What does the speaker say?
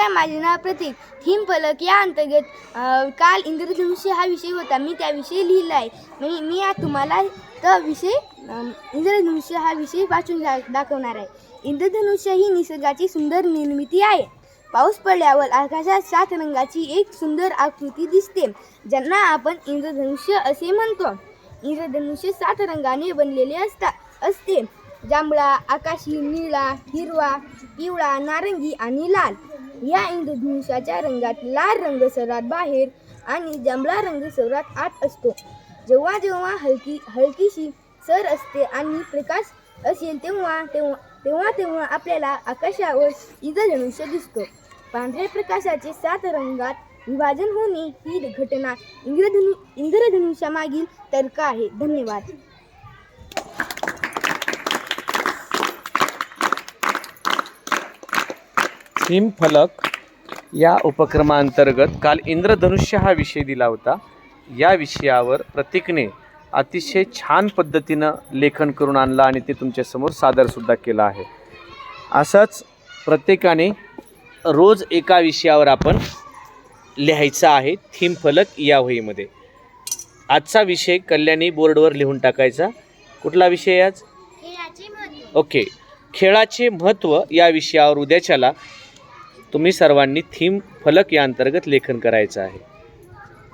नमस्कार माझे नाव प्रतीक थीम फलक या अंतर्गत काल इंद्रधनुष्य हा विषय होता. मी त्याविषयी लिहिला आहे मी मी आज तुम्हाला तो विषय इंद्रधनुष्य हा विषय वाचून दाखवणार आहे. इंद्रधनुष्य ही निसर्गाची सुंदर निर्मिती आहे. पाऊस पडल्यावर आकाशात सात रंगाची एक सुंदर आकृती दिसते. ज्यांना आपण इंद्रधनुष्य असे म्हणतो. इंद्रधनुष्य सात रंगाने बनलेले असतात असते. जांभळा आकाशी निळा हिरवा पिवळा नारंगी आणि लाल. या इंद्रधनुष्याच्या रंगात लाल रंग सर्वात बाहेर आणि जांभळा रंग सर्वात आत असतो. जेव्हा जेव्हा हलकी हलकीशी सर असते आणि प्रकाश असेल तेव्हा तेव्हा तेव्हा तेव्हा आपल्याला आकाशावर इंद्रधनुष्य दिसतो. पांढऱ्या प्रकाशाचे सात रंगात विभाजन होणे ही घटना इंद्रधनु इंद्रधनुष्यामागील तर्क आहे. धन्यवाद. थीम फलक या उपक्रमांतर्गत काल इंद्रधनुष्य हा विषय दिला होता. या विषयावर प्रतीकने अतिशय छान पद्धतीनं लेखन करून आणलं आणि ते तुमच्यासमोर सादरसुद्धा केलं आहे. असंच प्रत्येकाने रोज एका विषयावर आपण लिहायचं आहे. थीम फलक या वहीमध्ये. आजचा विषय कल्याणी बोर्डवर लिहून टाकायचा. कुठला विषय आज? ओके. खेळाचे महत्त्व या विषयावर उद्याच्याला तुम्ही सर्वांनी थीम फलक या अंतर्गत लेखन करायचं आहे.